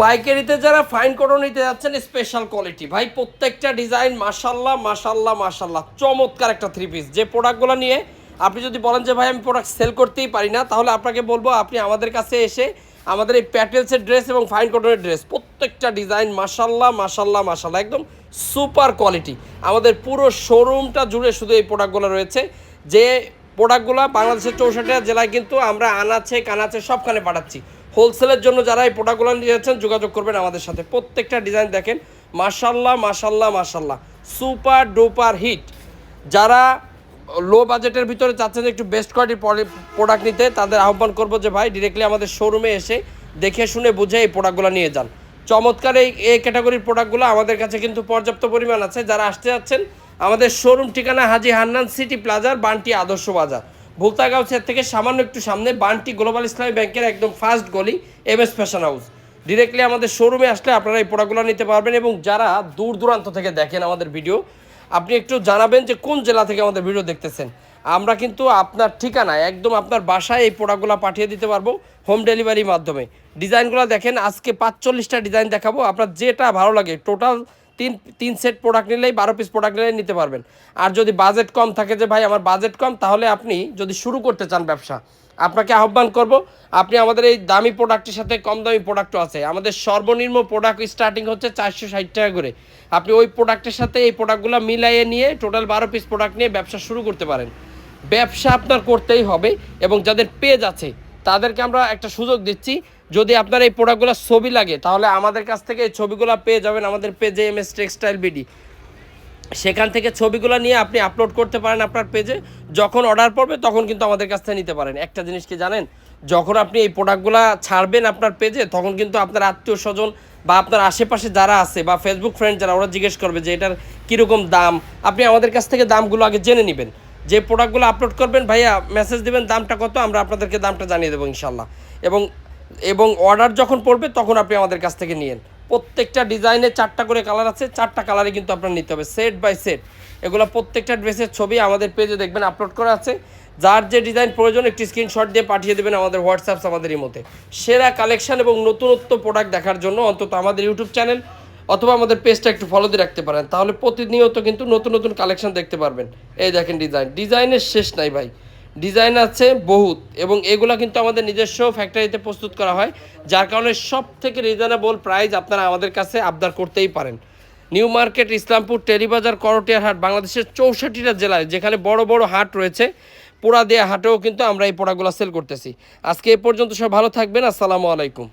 পাইকারিতে যারা fine cotton নিতে যাচ্ছেন স্পেশাল কোয়ালিটি ভাই, প্রত্যেকটা ডিজাইন মাশাল্লাহ মাশাল্লাহ মাশাল্লাহ। চমৎকার একটা থ্রি পিস যে প্রোডাক্টগুলো নিয়ে আপনি যদি বলেন যে, ভাই, আমি প্রোডাক্ট সেল করতেই পারি না, তাহলে আপনাকে বলব, আপনি আমাদের কাছে এসে আমাদের এই প্যাটেলসের ড্রেস এবং ফাইন কটনের ড্রেস প্রত্যেকটা ডিজাইন মাশাল্লাহ মাশাল্লাহ মাশাল্লাহ, একদম সুপার কোয়ালিটি আমাদের পুরো শোরুমটা জুড়ে শুধু এই প্রোডাক্টগুলো রয়েছে। যে প্রোডাক্টগুলো বাংলাদেশের চৌষট্টি জেলায় কিন্তু আমরা আনাচে, কানাচে সবখানে পাঠাচ্ছি। হোলসেলের জন্য যারা এই প্রোডাক্টগুলো নিয়েছেন, যোগাযোগ করবেন আমাদের সাথে। প্রত্যেকটা ডিজাইন দেখেন। মাশাল্লাহ মাশাল্লাহ মাশাল্লাহ সুপার ডুপার হিট। যারা লো বাজেটের ভিতরে চাচ্ছেন একটু বেস্ট কোয়ালিটির প্রোডাক্ট নিতে, তাদের আহ্বান করব যে, ভাই ডিরেক্টলি আমাদের শোরুমে এসে দেখে শুনে বুঝে এই প্রোডাক্টগুলো নিয়ে যান। চমৎকার এই এই ক্যাটাগরির প্রোডাক্টগুলো আমাদের কাছে কিন্তু পর্যাপ্ত পরিমাণ আছে। যারা আসতে যাচ্ছেন আমাদের শোরুম ঠিকানা হাজি হান্নান সিটি প্লাজার বান্টি আদর্শ বাজার। ভুলতাগাঁওছের থেকে সামান্য একটু সামনে বান্টি গ্লোবাল ইসলামী ব্যাংকের একদম ফার্স্ট গলি M S fashion house. Directly আমাদের শোরুমে আসলে আপনারা এই প্রোডাক্টগুলো নিতে পারবেন এবং যারা দূর দূরান্ত থেকে দেখেন আমাদের ভিডিও আপনি একটু জানাবেন যে কোন জেলা থেকে আমাদের ভিডিও দেখতেছেন। আমরা কিন্তু আপনার ঠিকানায়, একদম আপনার বাসায় এই প্রোডাক্টগুলো পাঠিয়ে দিতে পারব হোম ডেলিভারির মাধ্যমে। ডিজাইনগুলো দেখেন, আজকে পাঁচচল্লিশটা ডিজাইন দেখাবো। আপনার যেটা ভালো লাগে টোটাল তিন তিন সেট প্রোডাক্ট নিলেই বারো পিস প্রোডাক্ট নিলেই নিতে পারবেন। আর যদি বাজেট কম থাকে যে, ভাই, আমার বাজেট কম, তাহলে আপনি যদি শুরু করতে চান ব্যবসা, আপনাকে আহ্বান করব, আপনি আমাদের এই দামি প্রোডাক্টের সাথে কম দামি প্রোডাক্টও আছে। আমাদের সর্বনিম্ন প্রোডাক্ট স্টার্টিং হচ্ছে চারশো ষাট টাকা করে। আপনি ওই প্রোডাক্টের সাথে এই প্রোডাক্টগুলো মিলাইয়ে নিয়ে টোটাল বারো পিস প্রোডাক্ট নিয়ে ব্যবসা শুরু করতে পারেন। ব্যবসা আপনার করতেই হবে এবং যাদের পেজ আছে, তাদেরকে আমরা একটা সুযোগ দিচ্ছি যদি আপনার এই প্রোডাক্টগুলো ছবি লাগে, তাহলে আমাদের কাছ থেকে এই ছবিগুলো পেয়ে যাবেন আমাদের পেজে এম এস টেক্সটাইল বিডি সেখান থেকে ছবিগুলো নিয়ে আপনি আপলোড করতে পারেন আপনার পেজে যখন অর্ডার পড়বে, তখন কিন্তু আমাদের কাছ থেকে নিতে পারেন। একটা জিনিস কি জানেন? যখন আপনি এই প্রোডাক্টগুলো ছাড়বেন আপনার পেজে তখন কিন্তু আপনার আত্মীয় স্বজন বা আপনার আশেপাশে যারা আছে বা ফেসবুক ফ্রেন্ড যারা, ওরা জিজ্ঞেস করবে যে এটার কীরকম দাম? আপনি আমাদের কাছ থেকে দামগুলো আগে জেনে নেবেন। যে প্রোডাক্টগুলো আপলোড করবেন, ভাইয়া মেসেজ দেবেন, দামটা কত? আমরা আপনাদেরকে দামটা জানিয়ে দেবো ইনশাল্লাহ এবং এবং অর্ডার যখন পড়বে, তখন আপনি আমাদের কাছ থেকে নিয়েন। প্রত্যেকটা ডিজাইনে চারটা করে কালার আছে, চারটা কালারে কিন্তু আপনার নিতে হবে সেট বাই সেট এগুলো প্রত্যেকটা ড্রেসের ছবি আমাদের পেজে দেখবেন আপলোড করা আছে। যার যে ডিজাইন প্রয়োজন, একটি স্ক্রিনশট দিয়ে পাঠিয়ে দেবেন আমাদের হোয়াটসঅ্যাপ আমাদের মতে সেরা কালেকশন এবং নতুনত্ব প্রোডাক্ট দেখার জন্য অন্তত আমাদের ইউটিউব চ্যানেল অথবা আমাদের পেজটা একটু ফলো দিয়ে রাখতে পারেন। তাহলে প্রতিনিয়ত কিন্তু নতুন নতুন কালেকশন দেখতে পারবেন। এই দেখেন ডিজাইন ডিজাইনের শেষ নাই ভাই। ডিজাইন আছে বহুত এবং এগুলো কিন্তু আমাদের নিজস্ব ফ্যাক্টরিতে প্রস্তুত করা হয়, যার কারণে সব থেকে রিজনেবল প্রাইস আপনারা আমাদের কাছে আবদার করতেই পারেন। নিউ মার্কেট ইসলামপুর টেরিবাজার করটিয়ার হাট বাংলাদেশের চৌষট্টিটা জেলায়, যেখানে বড় বড় হাট রয়েছে পোড়া দেয়া হাটেও কিন্তু আমরা এই পোড়াগুলো সেল করতেছি। আজকে এ পর্যন্ত সব ভালো থাকবেন, আসসালামু আলাইকুম।